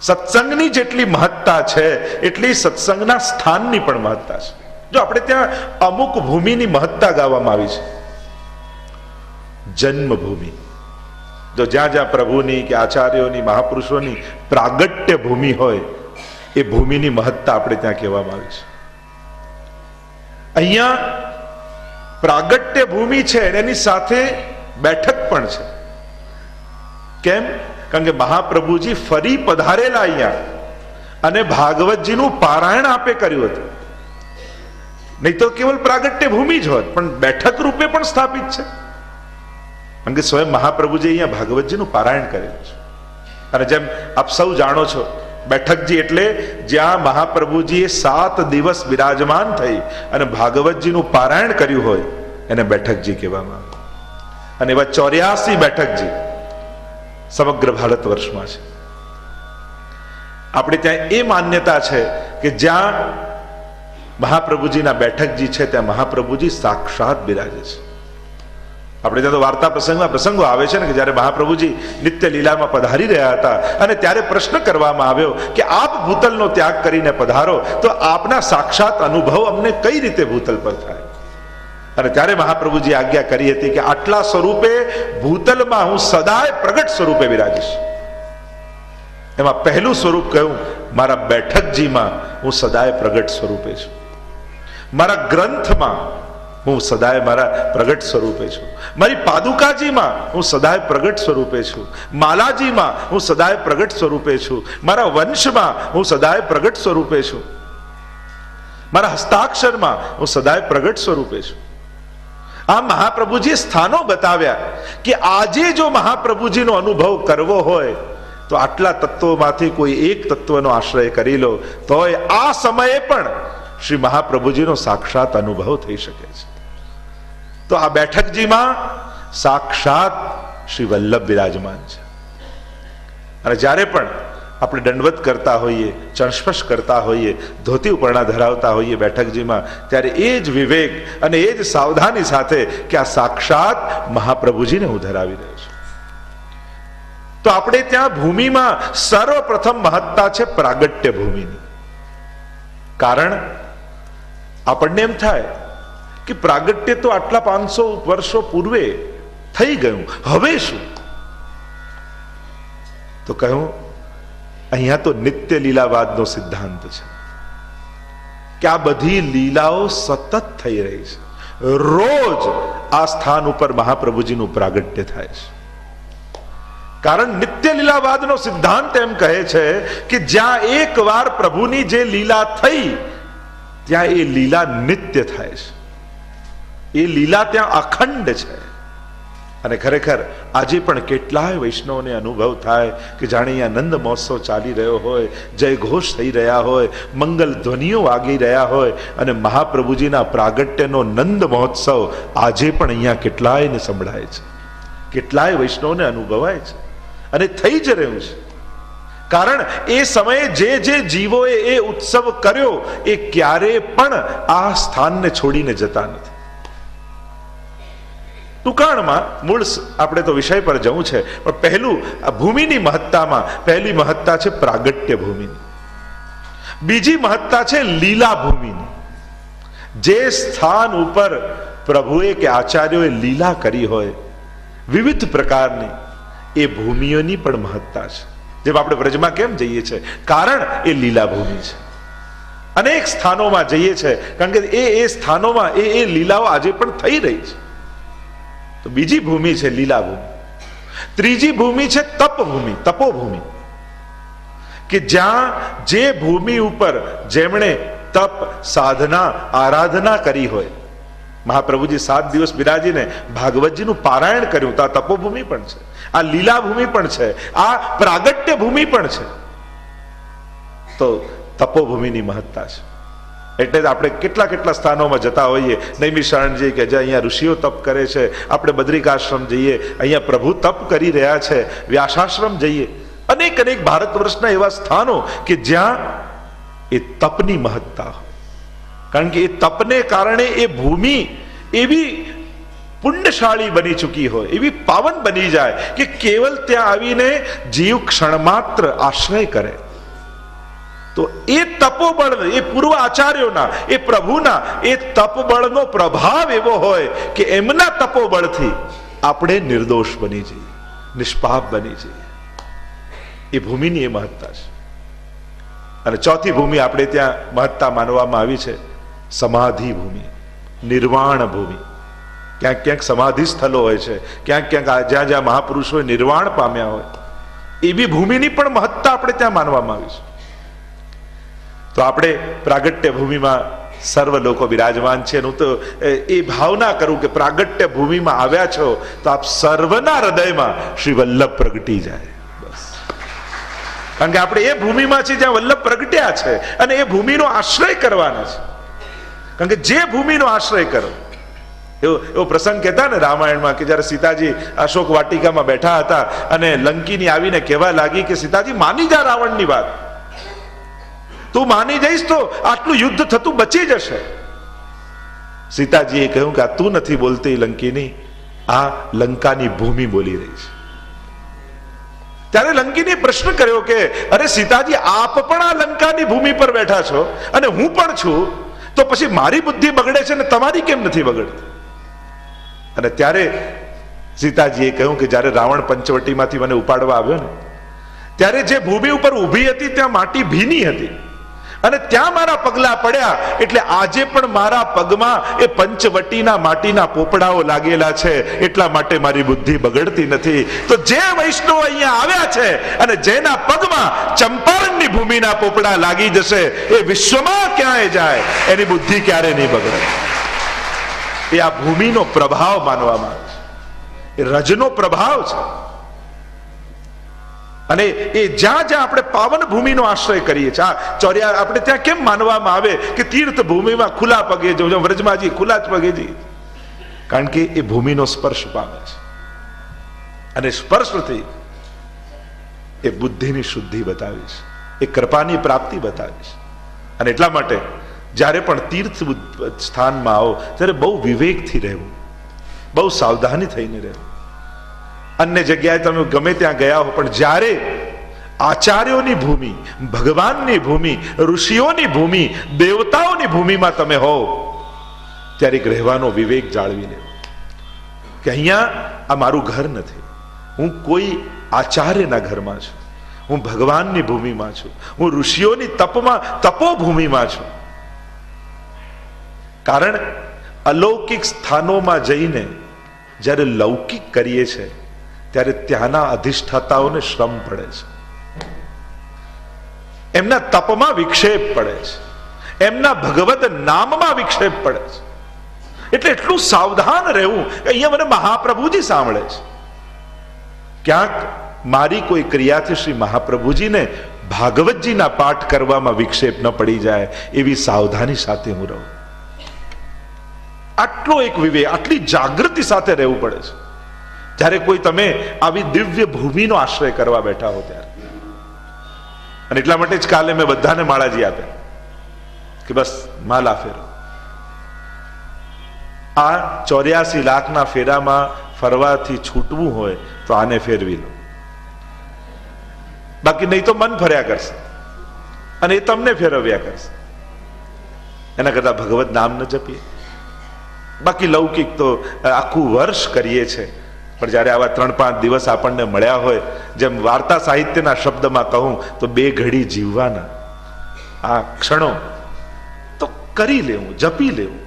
સત્સંગની જેટલી મહત્તા છે, એટલી સત્સંગના સ્થાનની પણ મહત્તા છે. જો આપણે ત્યાં અમુક ભૂમિની મહત્તા ગાવામાં આવી છે. જન્મભૂમિ. જો જ્યાં જ્યાં પ્રભુની કે આચાર્યોની, મહાપુરુષોની પ્રાગટ્ય ભૂમિ હોય, એ ભૂમિની મહત્તા આપણે ત્યાં કહેવામાં આવી છે. અહીંયા પ્રાગટ્ય ભૂમિ છે એની સાથે બેઠક પણ છે. કેમ? કારણ કે મહાપ્રભુજી ફરી પધારેલા અહીંયા. અને ભાગવતજીનું પારાયણ આપે કર્યું હતું. નહીં તો કેવલ પ્રાગટ્ય ભૂમિ જ હોત, પણ બેઠક રૂપે પણ સ્થાપિત છે. કારણ કે સ્વયં મહાપ્રભુજી અહીંયા ભાગવતજીનું પારાયણ કરેલું છે. અને જેમ આપ સૌ જાણો છો, બેઠકજી એટલે જ્યાં મહાપ્રભુજીએ સાત દિવસ બિરાજમાન થઈ અને ભાગવતજીનું પારાયણ કર્યું હોય, એને બેઠકજી કહેવામાં આવે. અને એવા ચોર્યાસી બેઠકજી સમગ્ર ભારત વર્ષમાં છે. આપણે ત્યાં એ માન્યતા છે કે જ્યાં મહાપ્રભુજીના બેઠકજી છે, ત્યાં મહાપ્રભુજી સાક્ષાત બિરાજે છે. આપણે ત્યાં તો વાર્તા પ્રસંગમાં પ્રસંગો આવે છે ને કે જ્યારે મહાપ્રભુજી નિત્ય લીલામાં પધારી રહ્યા હતા અને ત્યારે પ્રશ્ન કરવામાં આવ્યો કે આપ ભૂતલનો ત્યાગ કરીને પધારો, તો આપના સાક્ષાત અનુભવ અમને કઈ રીતે ભૂતલ પર થાય? અને ત્યારે મહાપ્રભુજી આજ્ઞા કરી હતી કે આટલા સ્વરૂપે ભૂતલમાં હું સદાય પ્રગટ સ્વરૂપે બિરાજીશ. એમાં પહેલું સ્વરૂપ કહ્યું મારા બેઠકજીમાં હું સદાય પ્રગટ સ્વરૂપે છું. મારા ગ્રંથમાં હું સદાય મારા પ્રગટ સ્વરૂપે છું. મારી પાદુકાજીમાં હું સદાય પ્રગટ સ્વરૂપે છું. માલાજીમાં હું સદાય પ્રગટ સ્વરૂપે છું. મારા વંશમાં હું સદાય પ્રગટ સ્વરૂપે છું. મારા હસ્તાક્ષરમાં હું સદાય પ્રગટ સ્વરૂપે છું. આ મહાપ્રભુજીએ સ્થાનો બતાવ્યા કે આજે જો મહાપ્રભુજીનો અનુભવ કરવો હોય, તો આટલા તત્વોમાંથી કોઈ એક તત્વનો આશ્રય કરી લો, તોય આ સમયે પણ શ્રી મહાપ્રભુજીનો સાક્ષાત અનુભવ થઈ શકે છે. તો આ બેઠકજીમાં સાક્ષાત શ્રી વલ્લભ બિરાજમાન છે. અને જ્યારે પણ આપણે દંડવત કરતા હોઈએ, ચણસ્પર્શ કરતા હોઈએ, ધોતી ઉપરણા ધરાવતા હોઈએ બેઠકજીમાં, ત્યારે એ જ વિવેક અને એ જ સાવધાની સાથે કે આ સાક્ષાત મહાપ્રભુજીને હું ધરાવી રહ્યો છું. તો આપણે ત્યાં ભૂમિમાં સર્વપ્રથમ મહત્તા છે પ્રાગટ્ય ભૂમિની. કારણ, આપણને એમ થાય કે પ્રાગટ્ય તો આટલા પાંચસો વર્ષો પૂર્વે થઈ ગયું. હવે શું? તો કહ્યું અહીંયા તો નિત્ય લીલાવાદનો સિદ્ધાંત છે. કે આ બધી લીલાઓ સતત થઈ રહી છે. રોજ આ સ્થાન ઉપર મહાપ્રભુજીનું પ્રાગટ્ય થાય છે. કારણ નિત્ય લીલાવાદનો સિદ્ધાંત એમ કહે છે કે જ્યાં એકવાર પ્રભુની જે લીલા થઈ, ત્યાં એ લીલા નિત્ય થાય છે. એ લીલા ત્યાં અખંડ છે. અને ખરેખર આજે પણ કેટલાય વૈષ્ણવને અનુભવ થાય કે જાણે અહીંયા નંદ મહોત્સવ ચાલી રહ્યો હોય, જય ઘોષ થઈ રહ્યા હોય, મંગલ ધ્વનિઓ વાગી રહ્યા હોય અને મહાપ્રભુજીના પ્રાગટ્યનો નંદ મહોત્સવ આજે પણ અહીંયા કેટલાયને સંભળાય છે. કેટલાય વૈષ્ણવને અનુભવાય છે. અને થઈ જ રહ્યું છે. કારણ એ સમયે જે જે જીવોએ એ ઉત્સવ કર્યો, એ ક્યારે પણ આ સ્થાનને છોડીને જતા નથી. ટૂંકાણમાં મૂળ આપણે તો વિષય પર જવું છે, પણ પહેલું આ ભૂમિની મહત્તામાં પહેલી મહત્તા છે પ્રાગટ્ય ભૂમિની. બીજી મહત્તા છે લીલા ભૂમિની. જે સ્થાન ઉપર પ્રભુએ કે આચાર્યોએ લીલા કરી હોય, વિવિધ પ્રકારની, એ ભૂમિઓની પણ મહત્તા છે. જેમ આપણે વ્રજમાં કેમ જઈએ છીએ કારણ એ લીલા ભૂમિ છે. અનેક સ્થાનોમાં જઈએ છે, કારણ કે એ એ સ્થાનોમાં એ એ લીલાઓ આજે પણ થઈ રહી છે. તો બીજી ભૂમિ છે લીલા ભૂમિ ત્રીજી ભૂમિ છે તપભૂમિ, તપોભૂમિ. કે જ્યાં જે ભૂમિ ઉપર જેમણે તપ, સાધના, આરાધના કરી હોય, મહાપ્રભુજી સાત દિવસ બિરાજીને ભાગવતજીનું પારાયણ કર્યું, તો આ તપોભૂમિ પણ છે, આ લીલા ભૂમિ પણ છે, આ પ્રાગટ્ય ભૂમિ પણ છે. તો તપોભૂમિની મહત્તા છે. એટલે જ આપણે કેટલા કેટલા સ્થાનોમાં જતા હોઈએ. નૈમિષારણજી કે જ્યાં અહીંયા ઋષિઓ તપ કરે છે, આપણે બદ્રિકાશ્રમ જઈએ, અહીંયા પ્રભુ તપ કરી રહ્યા છે, વ્યાસાશ્રમ જઈએ. અનેક અનેક ભારત વર્ષના એવા સ્થાનો કે જ્યાં એ તપની મહત્તા કારણ કે એ તપને કારણે એ ભૂમિ એવી પુણ્યશાળી બની ચૂકી હોય, એવી પાવન બની જાય કે કેવલ ત્યાં આવીને જીવ ક્ષણ માત્ર આશ્રય કરે. તો એ તપોબળ એ પૂર્વ આચાર્યોના, એ પ્રભુના, એ તપબળનો પ્રભાવ એવો હોય કે એમના તપોબળથી આપણે નિર્દોષ બની જઈએ, નિષ્પાપ બની જઈએ. એ ભૂમિની એ મહત્તા છે. અને ચોથી ભૂમિ આપણે ત્યાં મહત્તા માનવામાં આવી છે, સમાધિ ભૂમિ, નિર્વાણ ભૂમિ. ક્યાંક ક્યાંક સમાધિ સ્થળો હોય છે, ક્યાંક ક્યાંક જ્યાં જ્યાં મહાપુરુષોએ નિર્વાણ પામ્યા હોય, એવી ભૂમિની પણ મહત્તા આપણે ત્યાં માનવામાં આવી છે. તો આપણે પ્રાગટ્ય ભૂમિમાં સર્વ લોકો બિરાજમાન છે. હું તો, એ ભાવના કરું કે પ્રાગટ્ય ભૂમિમાં આવ્યા છો, તો આપ સર્વના હૃદયમાં શ્રી વલ્લભ પ્રગટી જાય. કારણ કે આપણે એ ભૂમિમાં છીએ જ્યાં વલ્લભ પ્રગટ્યા છે અને એ ભૂમિનો આશ્રય કરવાના છે. કારણ કે જે ભૂમિનો આશ્રય કરો, એવો એવો પ્રસંગ કહેતા ને રામાયણમાં કે જ્યારે સીતાજી અશોક વાટિકામાં બેઠા હતા અને લંકીની આવીને કહેવા લાગી કે સીતાજી, માની જા રાવણની વાત. તું માની જઈશ તો આટલું યુદ્ધ થતું બચી જશે. સીતાજીએ કહ્યું કે આ તું નથી બોલતી લંકીની, આ લંકાની ભૂમિ બોલી રહી છે. ત્યારે લંકીને પ્રશ્ન કર્યો કે, અરે સીતાજી, આપ પણ આ લંકાની ભૂમિ પર બેઠા છો અને હું પણ છું, તો પછી મારી બુદ્ધિ બગડે છે ને તમારી કેમ નથી બગડતી? અને ત્યારે સીતાજીએ કહ્યું કે, જ્યારે રાવણ પંચવટીમાંથી મને ઉપાડવા આવ્યો ને, ત્યારે જે ભૂમિ ઉપર ઊભી હતી, ત્યાં માટી ભીની હતી. અને ત્યાં મારા પગલા પડ્યા એટલે આજે પણ મારા પગમાં એ પંચવટીના માટીના પોપડાઓ લાગેલા છે. એટલા માટે મારી બુદ્ધિ બગડતી નથી. તો જે વૈષ્ણવ અહીંયા આવ્યા છે અને જેના પગમાં ચંપારણની ભૂમિના પોપડા લાગી જશે, એ વિશ્વમાં ક્યાંય જાય? એની બુદ્ધિ ક્યારે નહીં બગડે? એ આ ભૂમિનો પ્રભાવ માનવામાં આવે છે. એ રજનો પ્રભાવ છે. અને એ જ્યાં જ્યાં આપણે પાવન ભૂમિનો આશ્રય કરીએ છીએ, આ ચોર્યા આપણે ત્યાં કેમ માનવામાં આવે કે તીર્થ ભૂમિમાં ખુલ્લા પગે જવું? જેમ વ્રજમાજી ખુલ્લા જ પગે જઈએ. કારણ કે એ ભૂમિનો સ્પર્શ પામે છે. અને સ્પર્શથી એ બુદ્ધિની શુદ્ધિ બતાવી છે. એ કૃપાની પ્રાપ્તિ બતાવીશ અને એટલા માટે જ્યારે પણ તીર્થ સ્થાનમાં આવો, ત્યારે બહુ વિવેકથી રહેવું. બહુ સાવધાની થઈને રહેવું. અન્ય જગ્યાએ તમે ગમે ત્યાં ગયા હો, પણ જ્યારે આચાર્યોની ભૂમિ, ભગવાનની ભૂમિ, ઋષિઓની ભૂમિ, દેવતાઓની ભૂમિમાં તમે હો, ત્યારે એક રહેવાનો વિવેક જાળવીને કે અહીંયા આ મારું ઘર નથી. હું કોઈ આચાર્યના ઘરમાં છું. હું ભગવાનની ભૂમિમાં છું. હું ઋષિઓની તપમાં, તપોભૂમિમાં છું. કારણ અલૌકિક સ્થાનોમાં જઈને જ્યારે લૌકિક કરીએ છીએ ત્યારે ત્યાંના અધિષ્ઠાતાઓને શ્રમ પડે છે. એમના તપમાં વિક્ષેપ પડે છે. એમના ભગવત નામમાં વિક્ષેપ પડે છે. એટલે એટલું સાવધાન રહેવું કે અહીંયા મને મહાપ્રભુજી સાંભળે છે. ક્યાંક મારી કોઈ ક્રિયાથી શ્રી મહાપ્રભુજીને ભાગવતજીના પાઠ કરવામાં વિક્ષેપ ન પડી જાય એવી સાવધાની સાથે હું રહું. આટલો એક વિવેક, આટલી જાગૃતિ સાથે રહેવું પડે છે. જ્યારે કોઈ તમે આવી દિવ્ય ભૂમિનો આશ્રય કરવા બેઠા હો ત્યારે. અને એટલા માટે જ કાલે મેં બધાને માળાજી આપ્યા કે બસ માલા ફેરો. આ ચોર્યાસી લાખના ફેરામાં ફરવાથી છૂટવું હોય તો આને ફેરવી લો. બાકી નહીં તો મન ફર્યા કરશે. અને એ તમને ફેરવ્યા કરશે. એના કરતા ભગવત નામ ન જપીએ. બાકી લૌકિક તો આખું વર્ષ કરીએ છે. પણ જ્યારે આવા ત્રણ પાંચ દિવસ આપણને મળ્યા હોય, જેમ વાર્તા સાહિત્યના શબ્દમાં કહું, તો બે ઘડી જીવવાના. આ ક્ષણો તો કરી લેવું, જપી લેવું.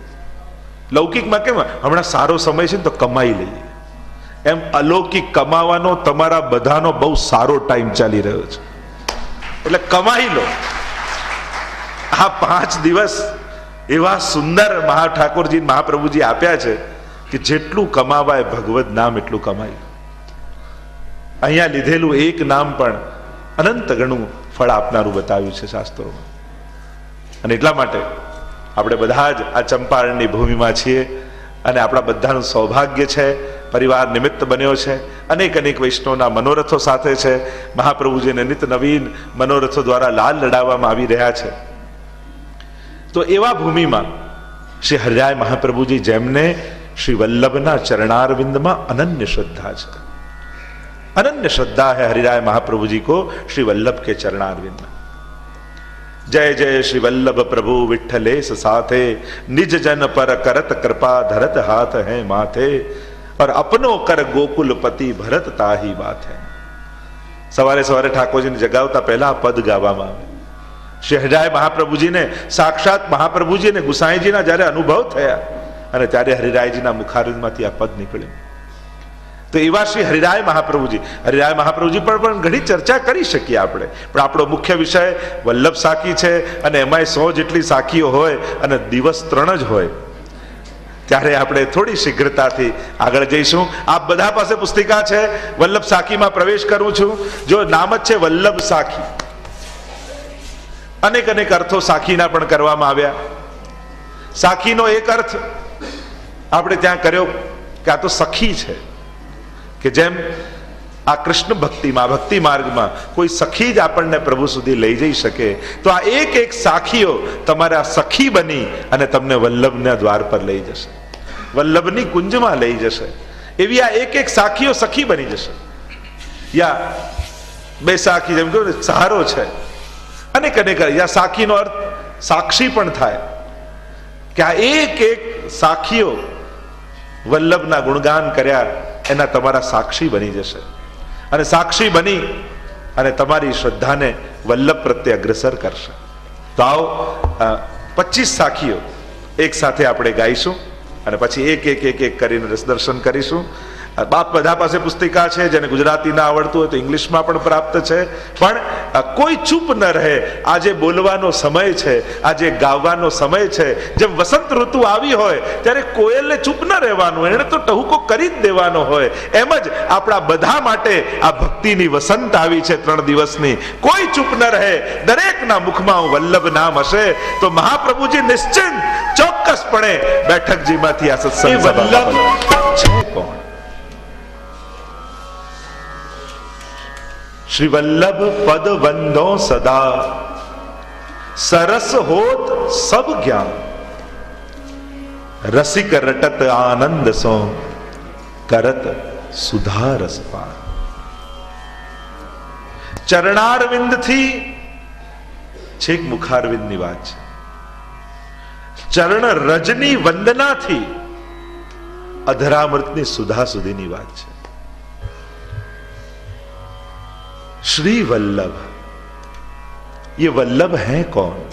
લૌકિકમાં કેમ, હમણાં સારો સમય છે ને તો કમાઈ લઈએ. એમ અલૌકિક કમાવાનો તમારા બધાનો બહુ સારો ટાઈમ ચાલી રહ્યો છે. એટલે કમાઈ લો. આ પાંચ દિવસ એવા સુંદર મહા ઠાકોરજી મહાપ્રભુજી આપ્યા છે કે જેટલું કમાવાય ભગવદ નામ એટલું કમાય. અહીંયા લીધેલું એક નામ પણ અનંત ગણું ફળ આપનારું બતાવ્યું છે શાસ્ત્રોમાં. અને એટલા માટે આપણે બધા જ આ ચંપારણની ભૂમિમાં છીએ અને આપણા બધાનું સૌભાગ્ય છે, પરિવાર નિમિત્ત બન્યો છે, અનેક અનેક વૈષ્ણવના મનોરથો સાથે છે, મહાપ્રભુજીને નિત નવીન મનોરથો દ્વારા લાલ લડાવવામાં આવી રહ્યા છે. તો એવા ભૂમિમાં શ્રી હરિરાય મહાપ્રભુજી જેમને શ્રી વલ્લભના ચરણારવિંદમાં અનન્ય શ્રદ્ધા છે અનન્ય श्रद्धा है हरिराय महाप्रभु जी को श्री वल्लभ के चरणारविंद में જય જય શ્રી વલ્લભ પ્રભુ વિઠ્ઠલેશ સાથે નિજ જન પર કરત કૃપા ધરત હાથ હે માથે और अपनो कर ગોકુલપતિ ભરત તાહી બાત હે સવારે સવારે ઠાકોરજીને જગાવતા પહેલા આ પદ ગાવામાં આવે શહેજાએ મહાપ્રભુજીને સાક્ષાત મહાપ્રભુજી અને ગુસાઈજીના જ્યારે અનુભવ થયા અને ત્યારે હરિરાયજીના મુખારજમાંથી આ પદ નીકળ્યું. તો એવા શ્રી હરિરાય મહાપ્રભુજી. હરિરાય મહાપ્રભુજી પર પણ ઘણી ચર્ચા કરી શકીએ આપણે. પણ આપણો મુખ્ય વિષય વલ્લભ સાખી છે અને એમાંય સો જેટલી સાખીઓ હોય અને દિવસ ત્રણ જ હોય. ત્યારે આપણે થોડી શીઘ્રતાથી આગળ જઈશું. આપ બધા પાસે પુસ્તિકા છે. વલ્લભ સાખીમાં પ્રવેશ કરું છું. જો નામ જ છે વલ્લભ સાખી. અનેક અનેક અર્થો સાખીના પણ કરવામાં આવ્યા. સાખીનો એક અર્થ આપણે ત્યાં કર્યો કે આ તો સખી છે, કે જેમ આ કૃષ્ણ ભક્તિમાં, ભક્તિ માર્ગમાં કોઈ સખી જ આપણને પ્રભુ સુધી લઈ જઈ શકે, તો આ એક એક સાખીઓ તમારા સખી બની અને તમને વલ્લભના દ્વાર પર લઈ જશે. વલ્લભની કુંજમાં લઈ જશે. એવી આ એક એક સાખીઓ સખી બની જશે. યા બે સાખી જેમ કહ્યું સહારો છે. અનેક અનેક યા સાખીનો અર્થ સાક્ષી પણ થાય. કે આ એક એક સાખીઓ વલ્લભના ગુણગાન કર્યા, એના તમારા સાક્ષી બની જશે. અને સાક્ષી બની અને તમારી શ્રદ્ધાને વલ્લભ પ્રત્યે અગ્રસર કરશે. તો આવો પચીસ સાખીઓ એક સાથે આપણે ગાઈશું અને પછી એક એક એક એક કરીને રસ દર્શન કરીશું. બાપ બધા પાસે પુસ્તિકા છે જેને ગુજરાતી ના આવડતું હોય તો ઇંગ્લિશમાં પણ પ્રાપ્ત છે. પણ કોઈ ચૂપ ન રહે. આજે બોલવાનો સમય છે આજે ગાવાનો સમય છે જેમ વસંત ઋતુ આવી હોય ત્યારે કોયલને ચૂપ ન રહેવાનું. એને તો ટહુકો કરી જ દેવાનો હોય. એમ જ આપણા બધા માટે આ ભક્તિની વસંત આવી છે ત્રણ દિવસની. કોઈ ચૂપ ન રહે. દરેકના મુખમાં વલ્લભ નામ હશે. તો મહાપ્રભુજી નિશ્ચિંત ચોક્કસપણે બેઠકજીમાંથી આ સત્સંગ છે કોણ? શ્રી વલ્લભ પદ વંદો સદા સરસ હોત સબ જ્ઞાન રસિક રટત આનંદ સો કરત સુધા રસપાન ચરણારવિંદથી છેક મુખારવિંદની વાત છે ચરણ રજની વંદનાથી અધરામૃતની સુધા સુધીની વાત છે श्री वल्लभ। ये वल्लभ है कौन?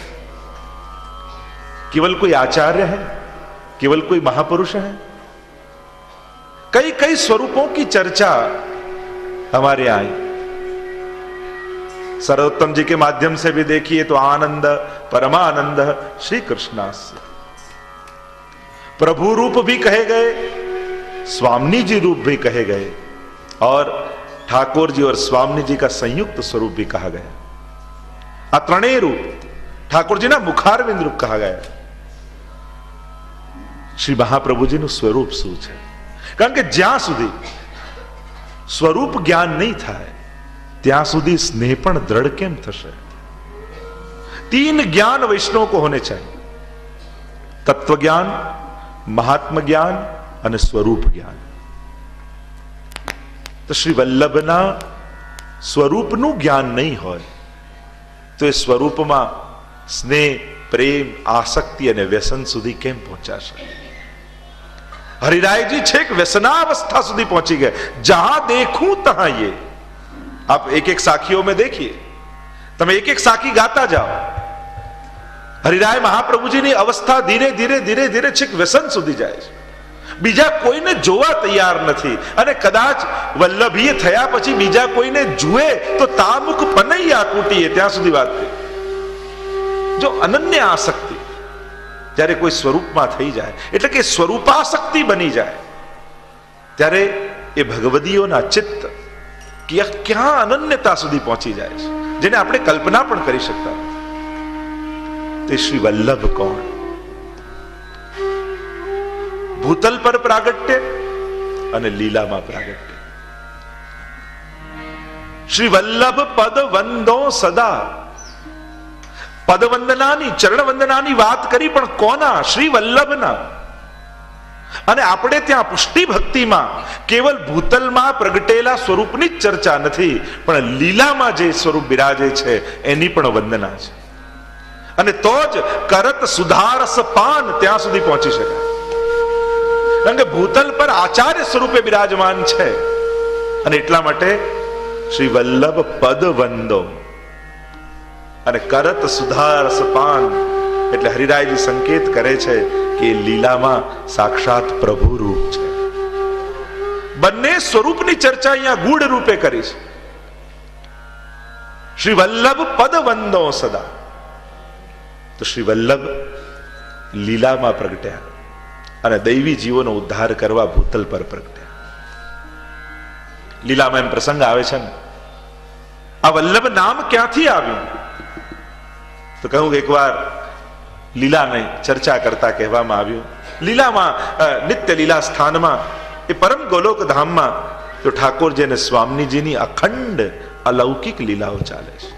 केवल कोई आचार्य है? केवल कोई महापुरुष है? कई कई स्वरूपों की चर्चा हमारे आई। सर्वोत्तम जी के माध्यम से भी देखिए तो आनंद, परमानंद श्री कृष्णास्य प्रभु रूप भी कहे गए, स्वामी जी रूप भी कहे गए, और ठाकुर जी और स्वामी जी का संयुक्त स्वरूप भी कहा गया આ ત્રણેય રૂપ ઠાકોરજીના મુખારવિંદ રૂપ કહા ગયા શ્રી મહાપ્રભુજીનું સ્વરૂપ શું છે કારણ કે જ્યાં સુધી સ્વરૂપ જ્ઞાન નહીં થાય ત્યાં સુધી સ્નેહ પણ દ્રઢ કેમ થશે तीन ज्ञान वैष्णव को होने चाहिए तत्व ज्ञान महात्म ज्ञान અને સ્વરૂપ જ્ઞાન तो श्री वल्लभ न स्वरूप न्ञान नहीं हो तो स्वरूप में स्नेह, प्रेम, आसक्ति व्यसन सुधी के हरिराय जी छेक व्यसनावस्था सुधी पहुँची गए। जहाँ देखू तहां ये। आप एक एक साखियों में देखिए। तब एक एक साखी गाता जाओ। हरिराय महाप्रभु जी अवस्था धीरे धीरे धीरे धीरे छेक व्यसन सुधी जाए। બીજા કોઈને જોવા તૈયાર નથી. અને કદાચ વલ્લભી થયા પછી બીજા કોઈને જુએ તો તામુક પનૈયા કૂટીએ, ત્યાં સુધી વાત થઈ. જો અનન્ય આસક્તિ જ્યારે કોઈ સ્વરૂપમાં થઈ જાય, એટલે કે સ્વરૂપાસક્તિ બની જાય, ત્યારે એ ભગવદીઓના ચિત્ત ક્યાં અનન્યતા સુધી પહોંચી જાય છે? જેને આપણે કલ્પના પણ કરી શકતા તે શ્રી વલ્લભ કોણ? ભૂતલ પર પ્રાગટ્ય અને લીલામાં પ્રાગટ્ય. શ્રી વલ્લભ પદ વંદો સદા. પદવંદનાની ચરણ વંદનાની વાત કરી, પણ કોના? શ્રી વલ્લભના અને આપણે ત્યાં પુષ્ટિ ભક્તિમાં કેવલ ભૂતલમાં પ્રગટેલા સ્વરૂપની જ ચર્ચા નથી, પણ લીલામાં જે સ્વરૂપ બિરાજે છે, એની પણ વંદના છે. અને તો જ કરત સુધારસ પાન ત્યાં સુધી પહોંચી શકાય. કે ભૂતલ પર આચાર્ય સ્વરૂપે બિરાજમાન છે. અને એટલા માટે શ્રી વલ્લભ પદ વંદો અને કરત સુધાર સપાન એટલે હરિરાયજી સંકેત કરે છે કે લીલામાં સાક્ષાત પ્રભુ રૂપ છે. બંને સ્વરૂપની ચર્ચા અહીંયા ગૂઢ રૂપે કરી છે. શ્રી વલ્લભ પદ વંદો સદા. તો શ્રી વલ્લભ લીલામાં પ્રગટ્યા. અને દૈવી જીવોનો ઉદ્ધાર કરવા ભૂતલ પર પ્રગટ્યા. લીલામાં એમ પ્રસંગ આવે છે ને, આ વલ્લભ નામ ક્યાંથી આવ્યું? તો કહું એકવાર લીલાને ચર્ચા કરતા કહેવામાં આવ્યું, લીલામાં નિત્ય લીલા સ્થાનમાં, એ પરમ ગોલોક ધામમાં, તો ઠાકોરજી અને સ્વામીજીની અખંડ અલૌકિક લીલાઓ ચાલે છે.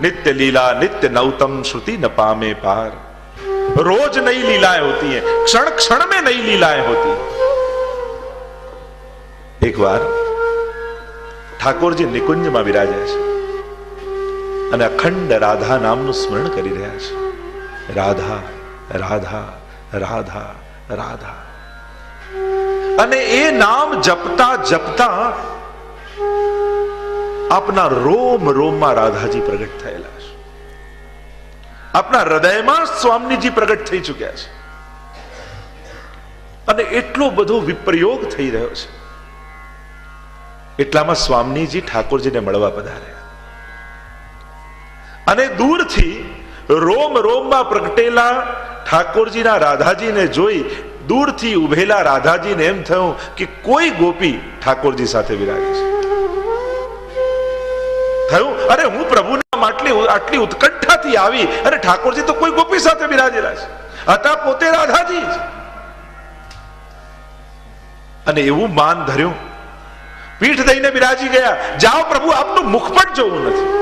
નિત્ય લીલા, નિત્ય નવતમ શ્રુતિ ન પામે પાર. रोज नई लीलाएं होती हैं क्षण क्षण में नई लीलाएं होती हैं એક વાર ઠાકોરજી નિકુંજમાં બિરાજ્યા છે અને અખંડ રાધા નામનું સ્મરણ કરી રહ્યા છે રાધા રાધા રાધા રાધા અને એ નામ જપતા જપતા આપના રોમ રોમમાં રાધાજી પ્રગટ થયેલા છે આપના હૃદયમાં સ્વામીજી પ્રગટ થઈ ચુક્યા છે. અને એટલો બધો વિપ્રયોગ થઈ રહ્યો છે. એટલામાં સ્વામીજી ઠાકોરજીને મળવા પધાર્યા. અને દૂરથી રોમ રોમમાં પ્રગટેલા ઠાકોરજીના રાધાજીને જોઈ દૂરથી ઉભેલા રાધાજીને એમ થયું કે કોઈ ગોપી ઠાકોરજી સાથે વિરાજે છે. થયું? અરે હું પ્રભુના માટલી આટલી ઉત્કંઠાથી આવી અને ઠાકોરજી તો કોઈ ગોપી સાથે બિરાજેલા છે. હતા પોતે રાધાજી અને એવું માન ધર્યું. પીઠ દઈને બિરાજી ગયા. જાઓ પ્રભુ, આપનું મુખ પણ જોવું નથી.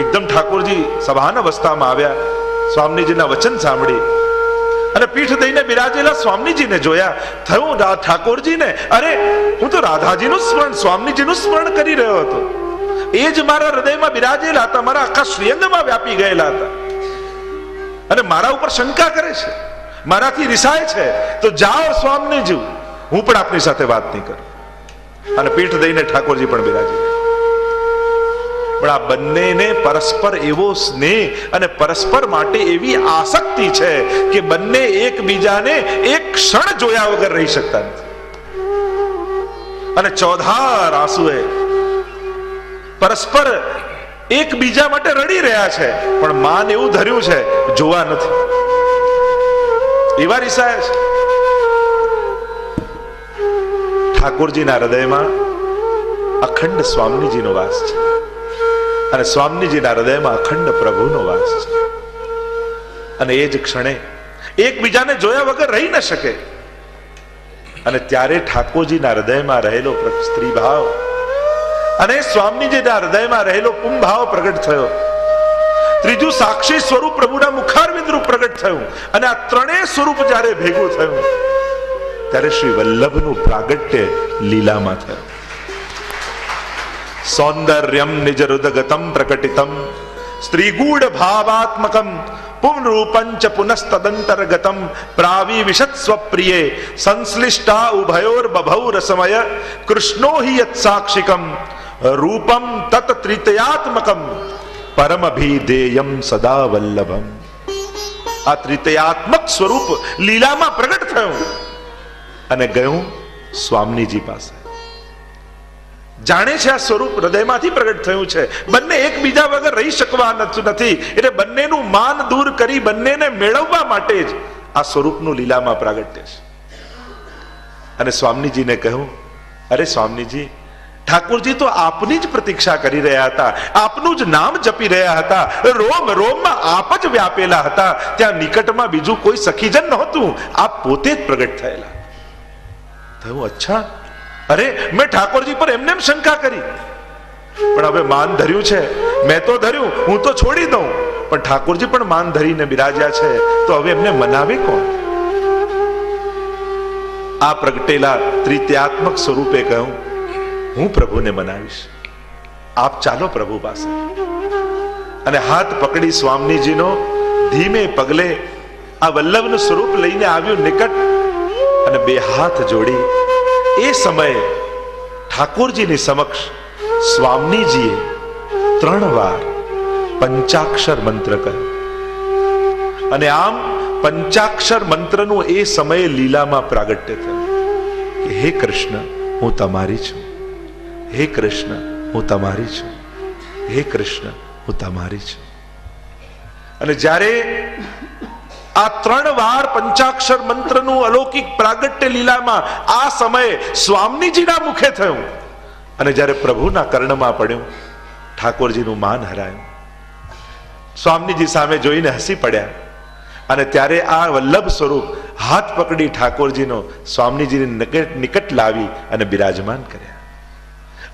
એકદમ ઠાકોરજી સભાન અવસ્થામાં આવ્યા, સ્વામીજીના વચન સાંભળી. અને પીઠ દઈને બિરાજેલા સ્વામીજીને જોયા. થયું ઠાકોરજીને, અરે, હું તો રાધાજીનું સ્મરણ, સ્વામીજીનું સ્મરણ કરી રહ્યો હતો. એ જ મારા હૃદયમાં બિરાજેલા હતા, મારા આખા શ્રીઅંગમાં વ્યાપી ગયેલા હતા. અને મારા ઉપર શંકા કરે છે, મારાથી રિસાય છે, તો જાઓ સ્વામને જીવ. હું પણ આપની સાથે વાત નહીં કરું. અને પીઠ દઈને ઠાકોરજી પણ બિરાજી. પણ આ બંનેને પરસ્પર એવો સ્નેહ અને પરસ્પર માટે એવી આસક્તિ છે કે બંને એકબીજાને એક ક્ષણ જોયા વગર રહી શકતા નથી. અને ચોધાર આંસુએ પરસ્પર એકબીજા માટે રડી રહ્યા છે. પણ માન એવું ધર્યું છે, જોવા નથી. એવા રિસાય છે ઠાકોરજીના હૃદયમાં અખંડ સ્વામીજીનો વાસ છે. અને સ્વામીજીના હૃદયમાં અખંડ પ્રભુનો વાસ છે. અને એ જ ક્ષણે એકબીજાને જોયા વગર રહી ન શકે. અને ત્યારે ઠાકોરજીના હૃદયમાં રહેલો સ્ત્રી ભાવ અને સ્વામીજીના હૃદયમાં રહેલો પુંભાવ પ્રગટ થયો. ત્રીજું સાક્ષી સ્વરૂપ પ્રભુના મુખારવિંદ રૂપ પ્રગટ થયું અને આ ત્રણેય સ્વરૂપ જ્યારે ભેગું થયું, ત્યારે શ્રી વલ્લભનું પ્રાગટ્ય લીલામાં થયું. સૌંદર્યમ નિજ હૃદગતમ પ્રકટિતમ સ્ત્રીગૂઢ ભાવાત્મકમ પુનરૂપંચ પુનસ્તદંતરગતમ પ્રાવી વિશત સ્વપ્રિયે સંશ્લિષ્ટા ઉભયોર બભૌ રસમય કૃષ્ણો હિ યત સાક્ષિકમ રૂપમ તત ત્રિતયાત્મકમ પરમભિધેયમ સદા વલ્લભમ આ ત્રિતયાત્મક સ્વરૂપ લીલામાં પ્રગટ થયું અને ગયું સ્વામીજી પાસે. જાણે છે આ સ્વરૂપ હૃદયમાંથી પ્રગટ થયું છે. બંને એકબીજા વગર રહી શકવા નથી. એટલે બંનેનું માન દૂર કરી બંનેને મેળવવા માટે જ આ સ્વરૂપનું લીલામાં પ્રાગટ્ય છે. અને સ્વામીજીને કહ્યું, અરે સ્વામીજી ઠાકોરજી તો આપની જ પ્રતીક્ષા કરી રહ્યા હતા. આપનું જ નામ જપી રહ્યા હતા. રોમ, રોમમાં આપ જ વ્યાપેલા હતા. ત્યાં નિકટમાં બીજું કોઈ સખીજન નહોતું. આપ પોતે જ પ્રગટ થયેલા. થયું અચ્છા. અરે, મેં ઠાકોરજી પર એમને એમ શંકા કરી. પણ હવે માન ધર્યું છે. મેં તો ધર્યું. હું તો છોડી દઉં. પણ ઠાકોરજી પણ માન ધરીને બિરાજ્યા છે. તો હવે એમને મનાવે કોણ? આ પ્રગટેલા ત્રિત્યાત્મક સ્વરૂપે કહ્યું હું પ્રભુને મનાવીશ. આપ ચાલો પ્રભુ પાસે. અને હાથ પકડી સ્વામીજીનો ધીમે પગલે આ વલ્લભનું સ્વરૂપ લઈને આવ્યું નિકટ અને બે હાથ જોડી એ સમયે ઠાકોરજીની સમક્ષ સ્વામીજીએ ત્રણ વાર પંચાક્ષર મંત્ર કહ્યું અને આમ પંચાક્ષર મંત્રનું એ સમયે લીલામાં પ્રાગટ્ય થયું કે, હે કૃષ્ણ, હું તમારી છું. હે કૃષ્ણ, હું તમારી છું. હે કૃષ્ણ, હું તમારી છું. અને જ્યારે આ ત્રણ વાર પંચાક્ષર મંત્રનું અલૌકિક પ્રાગટ્ય લીલામાં આ સમયે સ્વામીજીના મુખે થયું અને જ્યારે પ્રભુના કર્ણમાં પડ્યું, ઠાકોરજીનું માન હરાયું. સ્વામીજી સામે જોઈને હસી પડ્યા અને ત્યારે આ વલ્લભ સ્વરૂપ હાથ પકડી ઠાકોરજીનો સ્વામીજીની નિકટ લાવી અને બિરાજમાન કર્યા.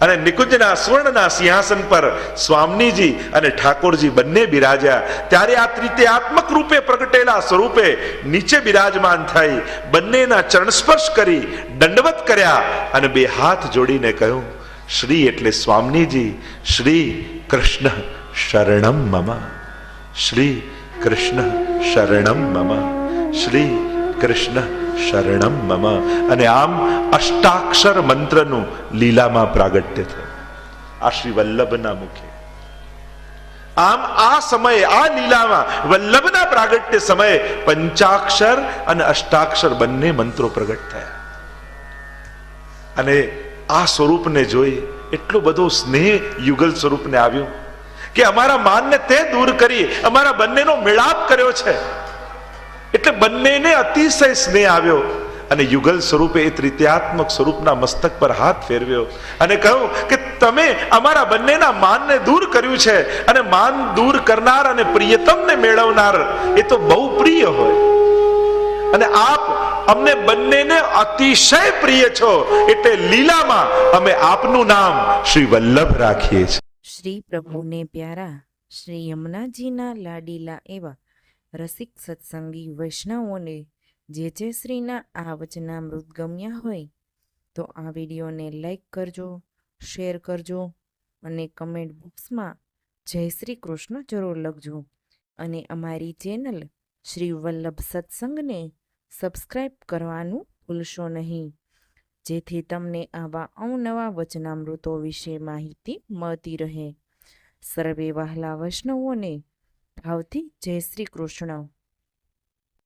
અને નિકુંજના સ્વર્ણના સિંહાસન પર સ્વામીજી અને ઠાકોરજી બંને બિરાજ્યા. ત્યારે આ ત્રિત્યાત્મક રૂપે પ્રગટેલા સ્વરૂપે નીચે બિરાજમાન થઈ બંનેના ચરણ સ્પર્શ કરી દંડવત કર્યા અને બે હાથ જોડીને કહ્યું, શ્રી એટલે સ્વામીજી, શ્રી કૃષ્ણ શરણમ મમ. શ્રી કૃષ્ણ શરણમ મમ. શ્રી કૃષ્ણ શરણમ મમ. અને આમ અષ્ટાક્ષર મંત્રનું લીલામાં પ્રાગટ્ય થયું. આ શ્રી વલ્લભના મુખે. આમ આ સમયે, આ લીલામાં, વલ્લભના પ્રાગટ્ય સમયે પંચાક્ષર અને અષ્ટાક્ષર બંને મંત્રો પ્રગટ થયા. અને આ સ્વરૂપને જોઈ એટલો બધો સ્નેહ યુગલ સ્વરૂપને આવ્યું કે અમારા માનને તે દૂર કરી, અમારા બંનેનો મેળાપ કર્યો છે. એટલે બંનેને અતિશય સ્નેહ આવ્યો અને યુગલ સ્વરૂપે એ ત્રિત્યાત્મક સ્વરૂપના મસ્તક પર હાથ ફેરવ્યો અને કહ્યું કે તમે અમારા બંનેના માનને દૂર કર્યું છે અને માન દૂર કરનાર અને પ્રિયતમને મેળવનાર. એ તો બહુ પ્રિય હોય. અને આપ અમને બંનેને અતિશય પ્રિય છો એટલે લીલામાં અમે આપનું નામ શ્રી વલ્લભ રાખીએ છીએ. શ્રી પ્રભુને પ્યારા, શ્રી યમુનાજીના લાડીલા એવા રસિક સત્સંગી વૈષ્ણવોને જે જે શ્રીના આ વચનામૃત ગમ્યા હોય, તો આ વિડીયોને લાઈક કરજો, શેર કરજો અને કમેન્ટ બોક્સમાં જય શ્રી કૃષ્ણ જરૂર લખજો. અને અમારી ચેનલ શ્રી વલ્લભ સત્સંગને સબસ્ક્રાઈબ કરવાનું ભૂલશો નહીં. જેથી તમને આવા અવનવા વચનામૃતો વિશે માહિતી મળતી રહે. સર્વે વહાલા વૈષ્ણવોને ભાવથી જય શ્રી કૃષ્ણ.